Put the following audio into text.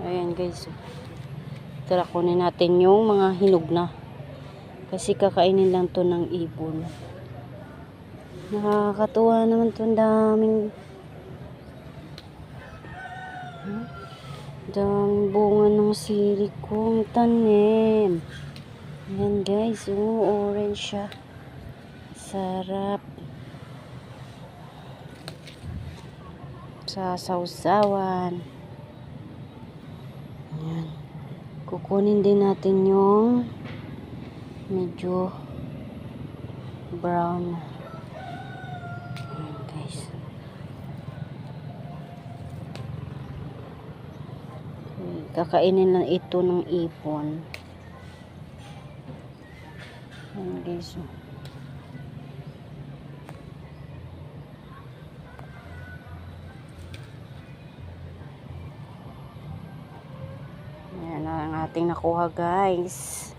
Ayan guys. Tara kunin natin yung mga hinog na. Kasi kakainin lang to ng ibon. Nakakatuwa naman to. Daming Hmm? daming bunga ng silikong tanim. Ayan guys. Oh, orange siya. Sarap. Sa sausawan. Ayan. Kukunin din natin yung medyo brown. Ayan guys. Kakainin lang ito ng ipon. Ayan guys. oh. Ayan ang ating nakuha guys.